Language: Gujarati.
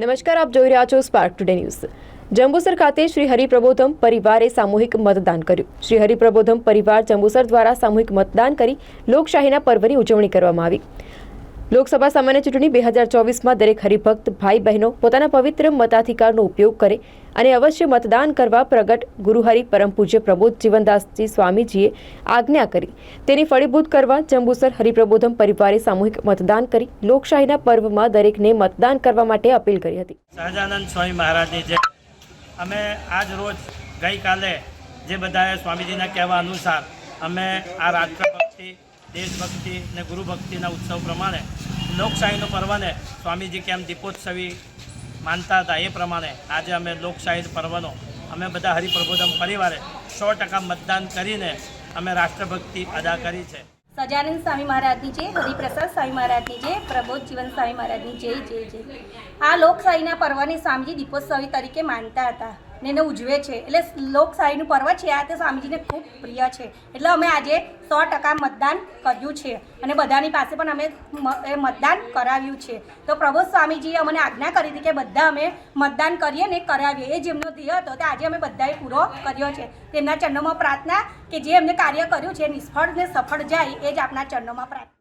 નમસ્કાર, આપ જોઈ રહ્યા છો સ્પાર્ક ટુડે ન્યૂઝ જંબુસર ખાતે શ્રી હરિપ્રબોધમ પરિવારે સામૂહિક મતદાન કર્યું. શ્રી હરિપ્રબોધમ પરિવાર જંબુસર દ્વારા સામૂહિક મતદાન કરી લોકશાહીના પર્વની ઉજવણી કરવામાં આવી. લોકસભા સામાન્ય ચૂંટણી બે હજાર ચોવીસમાં દરેક હરિભક્ત ભાઈ બહેનો પોતાના પવિત્ર મતાધિકારનો ઉપયોગ કરે અને અવશ્ય મતદાન કરવા પ્રગટ ગુરુહરિ પરમ પૂજ્ય પ્રબોધ જીવનદાસજી સ્વામીજીએ આજ્ઞા કરી. તેની ફળીભૂત કરવા જંબુસર હરિપ્રબોધમ પરિવારે સામૂહિક મતદાન કરી. લોકશાહીના પર્વમાં દરેકને મતદાન કરવા માટે અપીલ કરી હતી. સહજાનંદ સ્વામી મહારાજની જે અમે આજ રોજ ગઈકાલે જે બધાએ સ્વામીજીના કહેવા અનુસાર અમે આ રાષ્ટ્રભક્તિ દેશભક્તિ અને ગુરુભક્તિના ઉત્સવ પ્રમાણે લોકશાહીનો પર્વને સ્વામીજી કેમ દીપોત્સવી માનતા હતા એ પ્રમાણે આજે અમે લોકશાહી પર્વનો અમે બધા હરિપ્રબોધમ પરિવારે સો ટકા મતદાન કરીને અમે રાષ્ટ્રભક્તિ અદા કરી છે. સજાનંદ સ્વામી મહારાજની જય, હરિપ્રસાદ સ્વામી મહારાજની જય, પ્રબોધ જીવન સ્વામી મહારાજની જય જય જય. આ લોકશાહીના પર્વને સ્વામીજી દીપોત્સવી તરીકે માનતા હતા. ને એને ઉજવે છે. એટલે લોકશાહીનું પર્વ છે. આ તે સ્વામીજીને ખૂબ પ્રિય છે. એટલે અમે આજે સો ટકા મતદાન કર્યું છે. અને બધાની પાસે પણ અમે એ મતદાન કરાવ્યું છે. તો પ્રભુ સ્વામીજીએ અમને આજ્ઞા કરી હતી કે બધા અમે મતદાન કરીએ ને કરાવીએ. એ જેમનો ધ્યેય હતો તે આજે અમે બધાએ પૂરો કર્યો છે. તેમના ચરણોમાં પ્રાર્થના કે જે એમને કાર્ય કર્યું છે, નિષ્ફળ ને સફળ જાય, એ જ આપણા ચરણોમાં પ્રાર્થના.